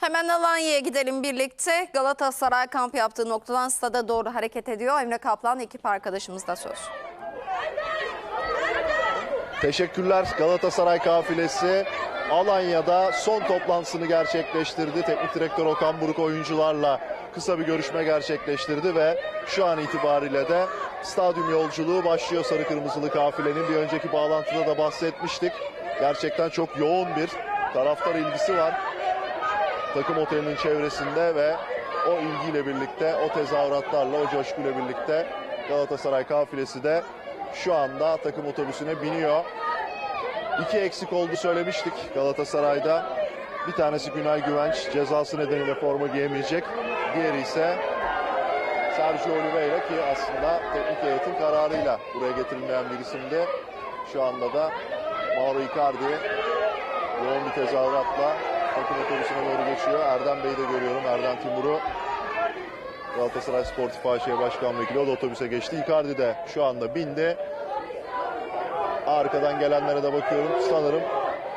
Hemen Alanya'ya gidelim birlikte. Galatasaray kamp yaptığı noktadan stada doğru hareket ediyor. Emre Kaplan ekip arkadaşımız da söz. Teşekkürler Galatasaray kafilesi Alanya'da son toplantısını gerçekleştirdi. Teknik direktör Okan Buruk oyuncularla kısa bir görüşme gerçekleştirdi ve şu an itibariyle de stadyum yolculuğu başlıyor sarı kırmızılı kafilenin. Bir önceki bağlantıda da bahsetmiştik. Gerçekten çok yoğun bir taraftar ilgisi var. Takım otelinin çevresinde ve o ilgiyle birlikte, o tezahüratlarla, o coşkuyla birlikte Galatasaray kafilesi de şu anda takım otobüsüne biniyor. İki eksik oldu söylemiştik Galatasaray'da. Bir tanesi Günay Güvenç cezası nedeniyle forma giyemeyecek. Diğeri ise Sergio Oliveira ki aslında teknik heyetin kararıyla buraya getirilmeyen bir isimdi. Şu anda da Mauro Icardi yoğun bir tezahüratla takım otobüsüne doğru geçiyor. Erdem Bey'i de görüyorum. Erdem Timur'u Galatasaray Sportif AŞ Başkan Vekili o da otobüse geçti. Icardi de şu anda bindi. Arkadan gelenlere de bakıyorum. Sanırım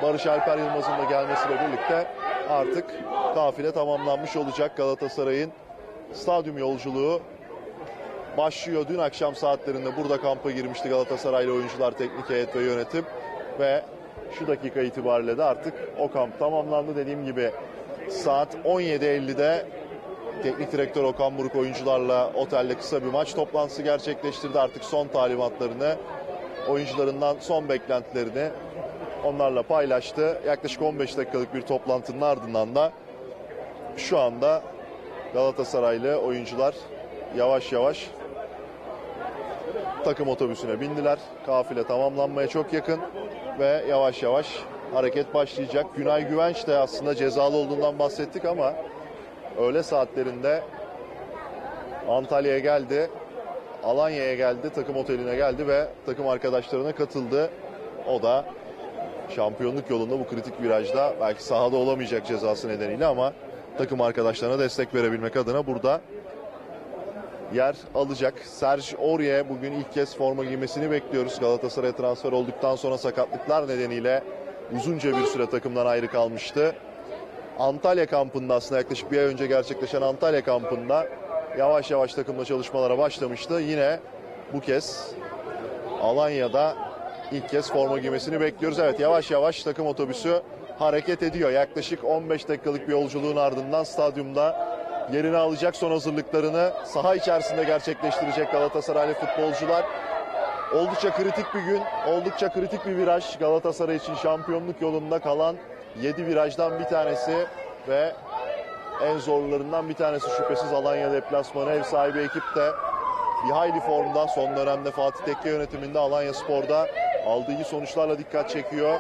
Barış Alper Yılmaz'ın da gelmesiyle birlikte artık kafile tamamlanmış olacak. Galatasaray'ın stadyum yolculuğu başlıyor. Dün akşam saatlerinde burada kampa girmişti Galatasaraylı oyuncular, teknik heyet ve yönetim. Ve şu dakika itibariyle de artık o kamp tamamlandı. Dediğim gibi saat 17.50'de teknik direktör Okan Buruk oyuncularla otelde kısa bir maç toplantısı gerçekleştirdi. Artık son talimatlarını, oyuncularından son beklentilerini onlarla paylaştı. Yaklaşık 15 dakikalık bir toplantının ardından da şu anda Galatasaraylı oyuncular yavaş yavaş takım otobüsüne bindiler. Kafile tamamlanmaya çok yakın ve yavaş yavaş hareket başlayacak. Günay Güvenç de aslında cezalı olduğundan bahsettik ama öğle saatlerinde Antalya'ya geldi. Alanya'ya geldi, takım oteline geldi ve takım arkadaşlarına katıldı. O da şampiyonluk yolunda bu kritik virajda belki sahada olamayacak cezası nedeniyle ama takım arkadaşlarına destek verebilmek adına burada yer alacak. Serge Aurier bugün ilk kez forma giymesini bekliyoruz. Galatasaray'a transfer olduktan sonra sakatlıklar nedeniyle uzunca bir süre takımdan ayrı kalmıştı. Antalya kampında aslında yaklaşık bir ay önce gerçekleşen Antalya kampında yavaş yavaş takımla çalışmalara başlamıştı. Yine bu kez Alanya'da ilk kez forma giymesini bekliyoruz. Evet yavaş yavaş takım otobüsü hareket ediyor. Yaklaşık 15 dakikalık bir yolculuğun ardından stadyumda yerini alacak son hazırlıklarını saha içerisinde gerçekleştirecek Galatasaraylı futbolcular. Oldukça kritik bir gün, oldukça kritik bir viraj. Galatasaray için şampiyonluk yolunda kalan 7 virajdan bir tanesi ve en zorlarından bir tanesi şüphesiz Alanya deplasmanı. Ev sahibi ekip de bir hayli formda. Son dönemde Fatih Tekke yönetiminde Alanya Spor'da aldığı sonuçlarla dikkat çekiyor.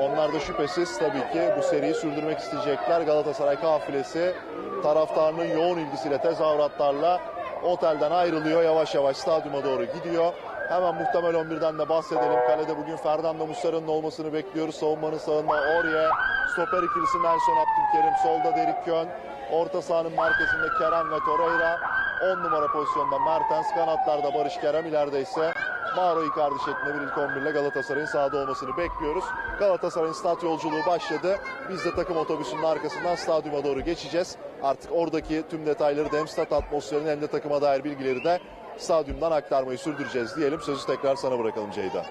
Onlar da şüphesiz tabii ki bu seriyi sürdürmek isteyecekler. Galatasaray kafilesi taraftarının yoğun ilgisiyle tezahüratlarla otelden ayrılıyor. Yavaş yavaş stadyuma doğru gidiyor. Hemen muhtemel 11'den de bahsedelim. Kalede bugün Fernando Muslera'nın olmasını bekliyoruz. Savunmanın sağında Orye. Stoper ikilisi Nelson Abdülkerim. Solda Derik Kön. Orta sahanın merkezinde Kerem ve Torreira. 10 numara pozisyonda Mertens. Kanatlarda Barış Kerem. ileride ise Mauro Icardi şeklinde bir ilk 11 ile Galatasaray'ın sahada olmasını bekliyoruz. Galatasaray'ın stat yolculuğu başladı. Biz de takım otobüsünün arkasından stadyuma doğru geçeceğiz. Artık oradaki tüm detayları da hem stat atmosferini hem de takıma dair bilgileri de stadyumdan aktarmayı sürdüreceğiz diyelim. Sözü tekrar sana bırakalım Ceyda.